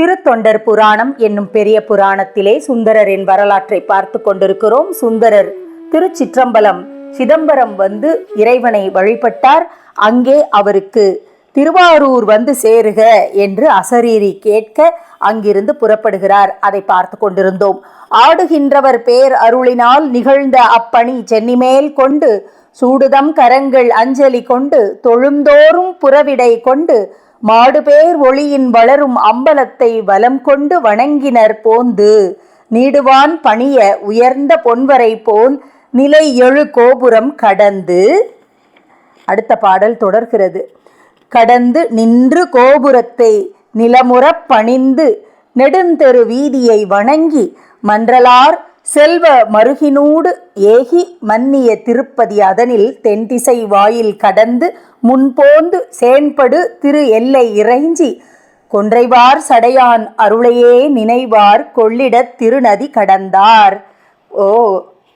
திருத்தொண்டர் புராணம் என்னும் பெரிய புராணத்திலே சுந்தரரின் வரலாற்றை பார்த்து கொண்டிருக்கிறோம். சுந்தரர் திருச்சிற்றம்பலம் சிதம்பரம் வந்து இறைவனை வழிபட்டார். அங்கே அவருக்கு திருவாரூர் வந்து சேருக என்று அசரீரி கேட்க அங்கிருந்து புறப்படுகிறார். அதை பார்த்து கொண்டிருந்தோம். ஆடுகின்றவர் பேர் அருளினால் நிகழ்ந்த அப்பணி சென்னிமேல் கொண்டு சூடுதம் கரங்கள் அஞ்சலி கொண்டு தொழுந்தோறும் புறவிடை கொண்டு மாடுபேர் ஒளியின் வளரும் அம்பலத்தை வலம் கொண்டு வணங்கினர் போந்து. நீடுவான் பணிய உயர்ந்த பொன்வரை போல் நிலை எழு கோபுரம் கடந்து. அடுத்த பாடல் தொடர்கிறது. கடந்து நின்று கோபுரத்தை நிலமுறப் பணிந்து நெடுந்தெரு வீதியை வணங்கி மன்றலார் செல்வ மருகினூடு ஏகி மன்னிய திருப்பதி அதனில் தென்திசை வாயில் கடந்து முன்போந்து சேன்படு திரு எல்லை இறைஞ்சி கொன்றைவார் சடையான் அருளையே நினைவார் கொள்ளிடத் திருநதி கடந்தார். ஓ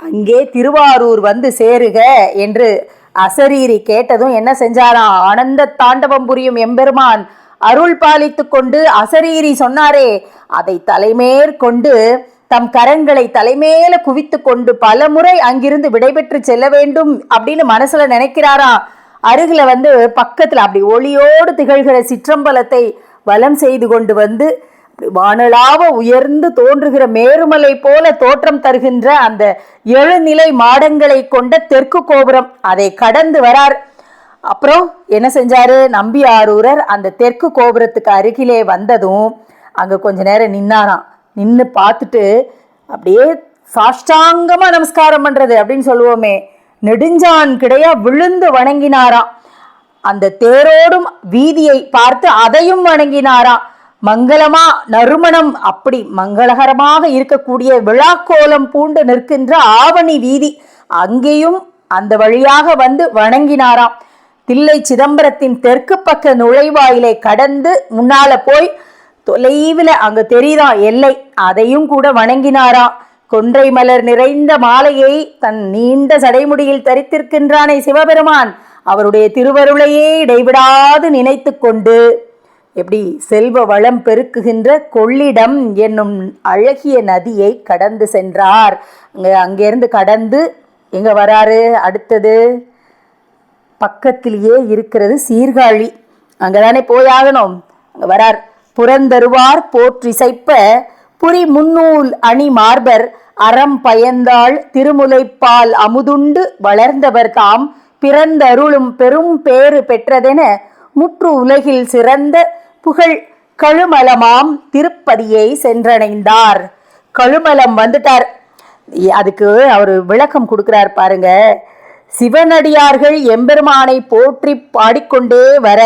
அங்கே திருவாரூர் வந்து சேருக என்று அசரீரி கேட்டதும் என்ன செஞ்சாராம் ஆனந்த தாண்டவம் புரியும் எம்பெருமான் அருள் பாலித்து கொண்டு அசரீரி சொன்னாரே அதை தலைமேற்கொண்டு தம் கரங்களை தலைமேல குவித்து கொண்டு பல முறை அங்கிருந்து விடைபெற்று செல்ல வேண்டும் அப்படின்னு மனசுல நினைக்கிறாரா? அருகில வந்து பக்கத்துல அப்படி ஒளியோடு திகழ்கிற சிற்றம்பலத்தை வலம் செய்து கொண்டு வந்து வானளாவ உயர்ந்து தோன்றுகிற மேருமலை போல தோற்றம் தருகின்ற அந்த எழுநிலை மாடங்களை கொண்ட தெற்கு கோபுரம் அதை கடந்து வரார். அப்புறம் என்ன செஞ்சாரு? நம்பி ஆரூரர் அந்த தெற்கு கோபுரத்துக்கு அருகிலே வந்ததும் அங்க கொஞ்ச நேரம் நின்னாராம். நின்று பார்த்துட்டு அப்படியே சாஷ்டாங்கமா நமஸ்காரம் பண்றது அப்படின்னு சொல்லுவோமே. நெடுஞ்சான் கிடையா விழுந்து வணங்கினாராம் அந்த தேரோடும் வீதியை பார்த்து அதையும் வணங்கினாராம் மங்களமா நறுமணம் அப்படி மங்களகரமாக இருக்கக்கூடிய விழாக்கோலம் பூண்டு நிற்கின்ற ஆவணி வீதி அங்கேயும் அந்த வழியாக வந்து வணங்கினாராம் தில்லை சிதம்பரத்தின் தெற்கு பக்க நுழைவாயிலை கடந்து முன்னால போய் தொலைவில் அங்கு தெரியுதா? எல்லை அதையும் கூட வணங்கினாராம் கொன்றை மலர் நிறைந்த மாலையை தன் நீண்ட சடைமுடியில் தரித்திருக்கின்றானே சிவபெருமான். அவருடைய திருவருளையே இடைவிடாது நினைத்து கொண்டு எப்படி செல்வ வளம் பெருக்குகின்ற கொள்ளிடம் என்னும் அழகிய நதியை கடந்து சென்றார். அங்கே அங்கேருந்து கடந்து எங்கே வராரு? அடுத்தது பக்கத்திலேயே இருக்கிறது சீர்காழி. அங்கதானே போயாகணும் அங்கே வரார். புறந்தருவார் போற்றிசைப்ப புரி முன்னூல் அணி மார்பர் அறம் பயந்தாள் திருமுலைப்பால் அமுதுண்டு வளர்ந்தவர் தாம் பிறந்தருளும் பெரும் பேறு பெற்றதென முற்று உலகில் சிறந்த புகழ் கழுமலமாம் திருப்பதியை சென்றடைந்தார். கழுமலம் வந்துட்டார். அதுக்கு அவர் விளக்கம் கொடுக்கிறார் பாருங்க. சிவனடியார்கள் எம்பெருமானை போற்றி பாடிக்கொண்டே வர.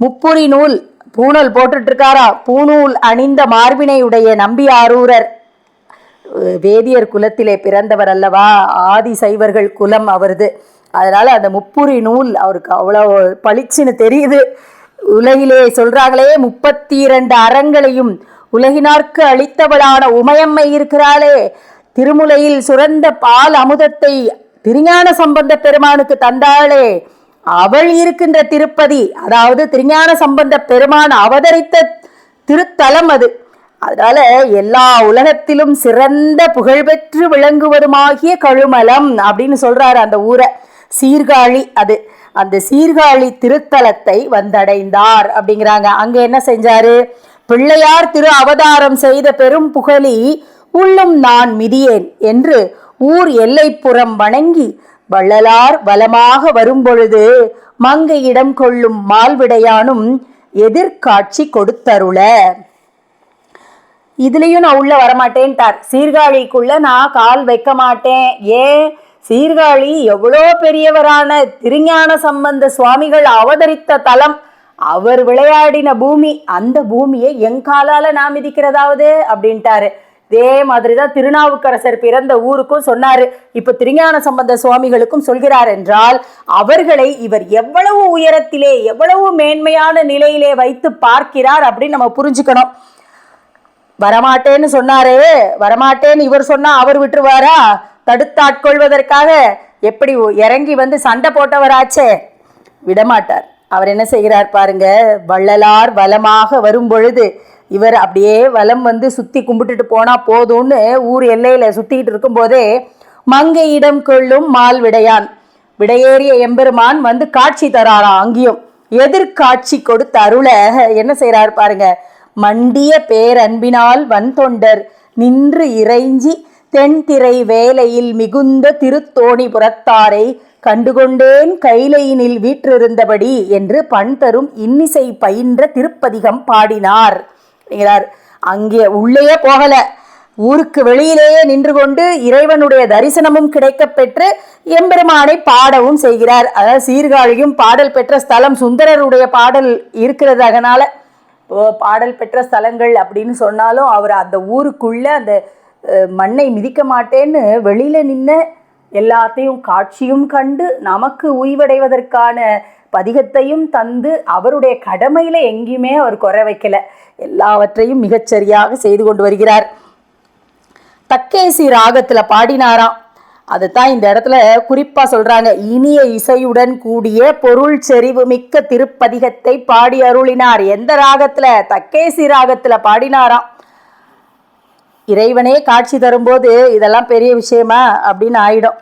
முப்புரி நூல் பூணல் போட்டுட்டு இருக்காரா பூணூல் அணிந்த மார்பினையுடைய நம்பி ஆரூரர். வேதியர் குலத்திலே பிறந்தவர் அல்லவா ஆதி சைவர்கள் குலம் அவரது. அதனால அந்த முப்புரி நூல் அவருக்கு அவ்வளோ பளிச்சுன்னு தெரியுது. உலகிலே சொல்றாங்களே முப்பத்தி இரண்டு அறங்களையும் உலகினார்க்கு அளித்தவளான உமையம்மை இருக்கிறாளே. திருமுலையில் சுரந்த பால் அமுதத்தை திருஞான சம்பந்த பெருமானுக்கு தந்தாளே. அவள் இருக்கின்ற திருப்பதி அதாவது திருஞான சம்பந்த பெருமான் அவதரித்த திருத்தலம் அது. அதனால எல்லா உலகத்திலும் சிறந்த புகழ்பெற்று விளங்குவதுமாகிய கழுமலம் அப்படின்னு சொல்றாரு அந்த ஊரை. சீர்காழி அது. அந்த சீர்காழி திருத்தலத்தை வந்தடைந்தார் அப்படிங்கிறாங்க. அங்க என்ன செஞ்சாரு? பிள்ளையார் திரு அவதாரம் செய்த பெரும் புகழி உள்ளும் நான் மிதியேன் என்று ஊர் எல்லைப்புறம் வணங்கி வள்ளலார் வலமாக வரும்பொழுது மங்கையிடம் கொள்ளும் மால்விடையானும் எதிர்காட்சி கொடுத்தருள. இதுலயும் நான் உள்ள வரமாட்டேன்ட்டார். சீர்காழிக்குள்ள நான் கால் வைக்க மாட்டேன். ஏன் சீர்காழி எவ்வளோ பெரியவரான திருஞான சம்பந்த சுவாமிகள் அவதரித்த தலம். அவர் விளையாடின பூமி அந்த பூமியை எங்காலால நான் மிதிக்கிறதாவது? அப்படின்ட்டாரு. இதே மாதிரிதான் திருநாவுக்கரசர் பிறந்த ஊருக்கும் சொன்னாரு. இப்ப திருஞான சம்பந்த சுவாமிகளுக்கும் சொல்கிறார் என்றால் அவர்களை இவர் எவ்வளவு உயரத்திலே எவ்வளவு மேன்மையான நிலையிலே வைத்து பார்க்கிறார் அப்படின்னு நம்ம புரிஞ்சுக்கணும். வரமாட்டேன்னு சொன்னாரு வரமாட்டேன்னு இவர் சொன்னா அவர் விட்டுருவாரா? தடுத்தாட்கொள்வதற்காக எப்படி இறங்கி வந்து சண்டை போட்டவராச்சே? விடமாட்டார். அவர் என்ன செய்கிறார் பாருங்க வள்ளலார் வலமாக வரும் பொழுது இவர் அப்படியே வலம் வந்து சுற்றி கும்பிட்டுட்டு போனால் போதும்னு ஊர் எல்லையில் சுற்றிக்கிட்டு இருக்கும்போதே மங்கையிடம் கொள்ளும் மால் விடையான். விடையேறிய எம்பெருமான் வந்து காட்சி தராராம் அங்கேயும். எதிர்காட்சி கொடுத்த அருள. என்ன செய்கிறார் பாருங்க. மண்டிய பேரன்பினால் வன்தொண்டர். நின்று இறைஞ்சி தென்திரை வேலையில் மிகுந்த திருத்தோணி புறத்தாரை கண்டுகொண்டேன் கைலையினில் வீற்றிருந்தபடி என்று பண் தரும் இன்னிசை பயின்ற திருப்பதிகம் பாடினார். அப்படிங்கிறார். அங்கே உள்ளேயே போகல. ஊருக்கு வெளியிலேயே நின்று கொண்டு இறைவனுடைய தரிசனமும் கிடைக்க பெற்று எம்பெருமானை பாடவும் செய்கிறார். அதாவது சீர்காழியும் பாடல் பெற்ற ஸ்தலம் சுந்தரருடைய பாடல் இருக்கிறது அதனால பாடல் பெற்ற ஸ்தலங்கள் அப்படின்னு சொன்னாலும் அவர் அந்த ஊருக்குள்ள அந்த மண்ணை மிதிக்க மாட்டேன்னு வெளியில நின்று எல்லாத்தையும் காட்சியும் கண்டு நமக்கு உய்வடைவதற்கான பதிகத்தையும் தந்து அவருடைய கடமையில் எங்கேயுமே அவர் குறை வைக்கல. எல்லாவற்றையும் மிகச்சரியாக செய்து கொண்டு வருகிறார். தக்கேசி ராகத்தில் பாடினாராம். அதுதான் இந்த இடத்துல குறிப்பா சொல்றாங்க. இனிய இசையுடன் கூடிய பொருள் செறிவு மிக்க திருப்பதிகத்தை பாடி அருளினார். எந்த ராகத்துல? தக்கேசி ராகத்துல பாடினாராம். இறைவனே காட்சி தரும்போது இதெல்லாம் பெரிய விஷயமா அப்படின்னு ஆயிடும்.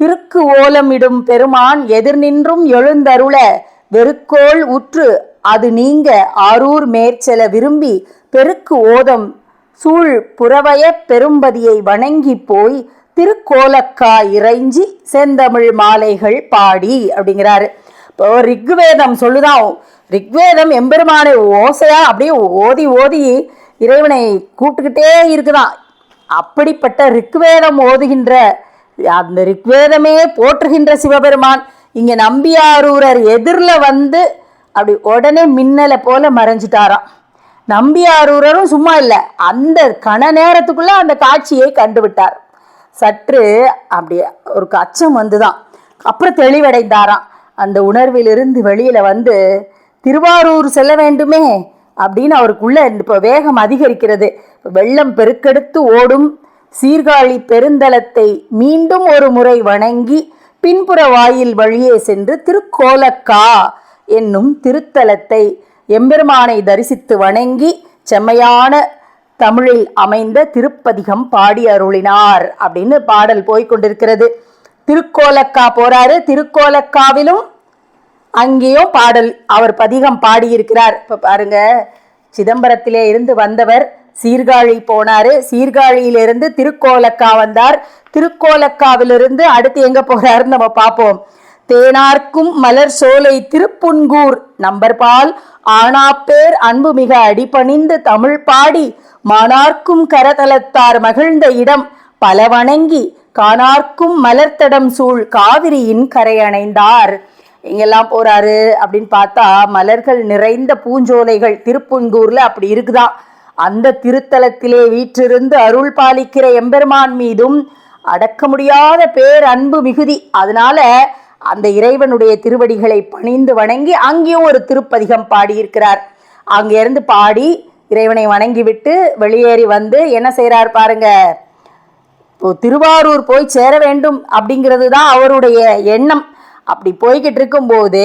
இருக்கு ஓலமிடும் பெருமான் எதிர் நின்றும் எழுந்தருள வெறுக்கோள் உற்று அது நீங்க ஆரூர் மேற்செல விரும்பி பெருக்கு ஓதம் சூழ் புறவய பெரும்பதியை வணங்கி போய் திருக்கோலக்கா இறைஞ்சி செந்தமிழ் மாலைகள் பாடி அப்படிங்கிறாரு. இப்போ ரிக்வேதம் சொல்லுதான் ரிக்வேதம் எம்பெருமானை ஓசையா அப்படியே ஓதி ஓதி இறைவனை கூப்பிட்டுக்கிட்டே இருக்குதான். அப்படிப்பட்ட ரிக்வேதம் ஓதுகின்ற அந்த ரிக்வேதமே போற்றுகின்ற சிவபெருமான். இங்கே நம்பியாரூரர் எதிரில் வந்து அப்படி உடனே மின்னலை போல மறைஞ்சிட்டாராம். நம்பியாரூரரும் சும்மா இல்லை அந்த கண நேரத்துக்குள்ளே அந்த காட்சியை கண்டுவிட்டார். சற்று அப்படி ஒரு அச்சம் வந்துதான். அப்புறம் தெளிவடைந்தாராம். அந்த உணர்விலிருந்து வெளியில வந்து திருவாரூர் செல்ல வேண்டுமே அப்படின்னு அவருக்குள்ளே இப்போ வேகம் அதிகரிக்கிறது. வெள்ளம் பெருக்கெடுத்து ஓடும். சீர்காழி பெருந்தலத்தை மீண்டும் ஒரு முறை வணங்கி பின்புற வாயில் வழியே சென்று திருக்கோலக்கா என்னும் திருத்தலத்தை எம்பெருமானை தரிசித்து வணங்கி செம்மையான தமிழில் அமைந்த திருப்பதிகம் பாடி அருளினார் அப்படின்னு பாடல் போய்கொண்டிருக்கிறது திருக்கோலக்கா போறாரு. திருக்கோலக்காவிலும் அங்கேயும் பாடல் அவர் பதிகம் பாடியிருக்கிறார். இப்போ பாருங்க சிதம்பரத்திலே இருந்து வந்தவர் சீர்காழி போனாரு. சீர்காழியிலிருந்து திருக்கோலக்கா வந்தார். திருக்கோலக்காவிலிருந்து அடுத்து எங்க போறாருன்னு நம்ம பார்ப்போம். தேனார்க்கும் மலர் சோலை திருப்புன்கூர் நம்பர்பால் ஆனாப்பேர் அன்பு மிக அடிபணிந்து தமிழ் பாடி. மானார்க்கும் கரதலத்தார் மகிழ்ந்த இடம் பல வணங்கி காணார்க்கும் மலர்த்தடம் சூழ் காவிரியின் கரை அணைந்தார். எங்கெல்லாம் போறாரு அப்படின்னு பார்த்தா மலர்கள் நிறைந்த பூஞ்சோலைகள் திருப்புன்கூர்ல அப்படி இருக்குதான் அந்த திருத்தலத்திலே வீற்றிருந்து அருள் பாலிக்கிற எம்பெருமான் மீதும் அடக்க முடியாத பேர் அன்பு மிகுதி. அதனால அந்த இறைவனுடைய திருவடிகளை பணிந்து வணங்கி அங்கேயும் ஒரு திருப்பதிகம் பாடியிருக்கிறார். அங்க இருந்து பாடி இறைவனை வணங்கிவிட்டு வெளியேறி வந்து என்ன செய்கிறார் பாருங்க இப்போ திருவாரூர் போய் சேர வேண்டும் அப்படிங்கிறது தான் அவருடைய எண்ணம். அப்படி போய்கிட்டு இருக்கும்போது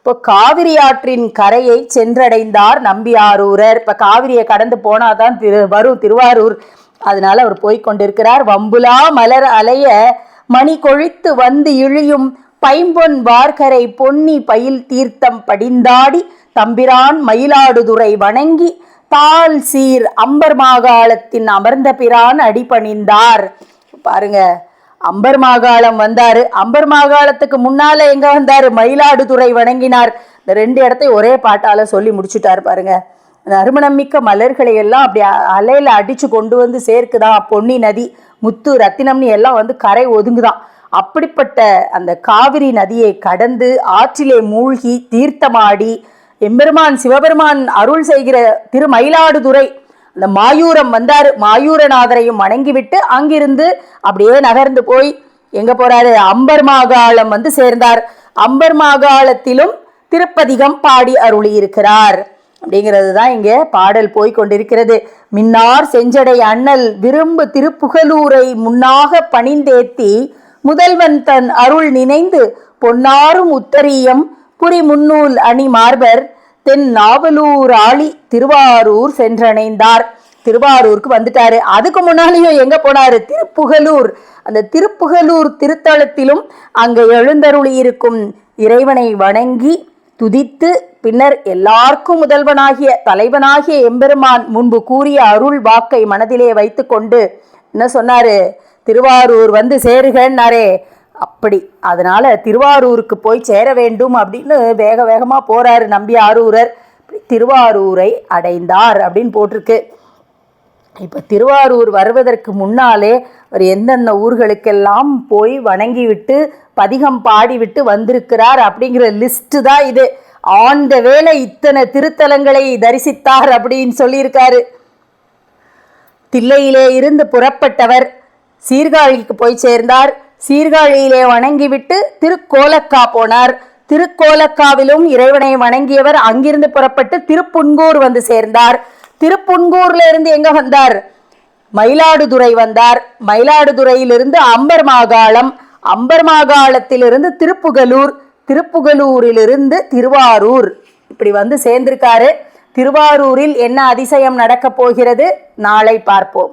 இப்போ காவிரி ஆற்றின் கரையை சென்றடைந்தார் நம்பியாரூரர். இப்போ காவிரியை கடந்து போனாதான் திரு வரும் திருவாரூர். அதனால அவர் போய் கொண்டிருக்கிறார். வம்புலா மலர் அலைய மணி கொழித்து வந்து இழியும் பைம்பொன் வார்கரை பொன்னி பயில் தீர்த்தம் படிந்தாடி தம்பிரான் மயிலாடுதுறை வணங்கி தாள் சீர் அம்பர் மாகாளத்தின் அமர்ந்த பிரான் அடிபணிந்தார். பாருங்க அம்பர் மாகாளம் வந்தாரு. அம்பர் மாகாளத்துக்கு முன்னால எங்க வந்தாரு? மயிலாடுதுறை வணங்கினார். இந்த ரெண்டு இடத்தையும் ஒரே பாட்டால சொல்லி முடிச்சுட்டாரு பாருங்க. நறுமணமிக்க மலர்களை எல்லாம் அப்படி அலையில் அலையில அடிச்சு கொண்டு வந்து சேர்க்குதான் பொன்னி நதி முத்து ரத்தினம்னு எல்லாம் வந்து கரை ஒதுங்குதான். அப்படிப்பட்ட அந்த காவிரி நதியை கடந்து ஆற்றிலே மூழ்கி தீர்த்தமாடி எம்பெருமான் சிவபெருமான் அருள் செய்கிற திரு இந்த அந்த மாயூரம் வந்தார் மாயூரநாதரையும் வணங்கிவிட்டு அங்கிருந்து அப்படியே நகர்ந்து போய் எங்கே போகிறாரு அம்பர் மாகாளம் வந்து சேர்ந்தார். அம்பர் மாகாளத்திலும் திருப்பதிகம் பாடி அருளி இருக்கிறார் அப்படிங்கிறது தான் இங்கே பாடல் போய் கொண்டிருக்கிறது. மின்னார் செஞ்சடை அண்ணல் விரும்பு திருப்புகலூரை முன்னாக பணிந்தேத்தி முதல்வன் தன் அருள் நினைந்து பொன்னாரும் உத்தரீயம் புரி முன்னூல் அணி மார்பர் தென் நாவலூர் ஆளி திருவாரூர் சென்றடைந்தார். திருவாரூருக்கு வந்துட்டாரு. அதுக்கு முன்னாலேயும் எங்க போனாரு? திருப்புகலூர். அந்த திருப்புகலூர் திருத்தலத்திலும் அங்க எழுந்தருளி இருக்கும். இறைவனை வணங்கி துதித்து பின்னர் எல்லாருக்கும் முதல்வனாகிய தலைவனாகிய எம்பெருமான் முன்பு கூறிய அருள் வாக்கை மனதிலே வைத்துக்கொண்டு என்ன சொன்னாரு? திருவாரூர் வந்து சேருகன்னாரே. அப்படி. அதனால் திருவாரூருக்கு போய் சேர வேண்டும் அப்படின்னு வேக வேகமாக போகிறாரு நம்பி ஆரூரர். திருவாரூரை அடைந்தார் அப்படின்னு போட்டிருக்கு. இப்போ திருவாரூர் வருவதற்கு முன்னாலே அவர் எந்தெந்த ஊர்களுக்கெல்லாம் போய் வணங்கிவிட்டு பதிகம் பாடிவிட்டு வந்திருக்கிறார் அப்படிங்கிற லிஸ்ட்டு தான் இது. ஆண்ட வேலை இத்தனை திருத்தலங்களை தரிசித்தார் அப்படின்னு சொல்லியிருக்காரு. தில்லையிலே இருந்து புறப்பட்டவர் சீர்காழிக்கு போய் சேர்ந்தார். சீர்காழியிலே வணங்கிவிட்டு திருக்கோலக்கா போனார். திருக்கோலக்காவிலும் இறைவனை வணங்கியவர் அங்கிருந்து புறப்பட்டு திருப்புன்கூர் வந்து சேர்ந்தார். திருப்புன்கூர்ல இருந்து எங்க வந்தார்? மயிலாடுதுறை வந்தார். மயிலாடுதுறையிலிருந்து அம்பர் மாகாளம் அம்பர் மாகாளத்திலிருந்து திருப்புகலூர் திருப்புகலூரிலிருந்து திருவாரூர். இப்படி வந்து சேர்ந்திருக்காரு. திருவாரூரில் என்ன அதிசயம் நடக்கப் போகிறது? நாளை பார்ப்போம்.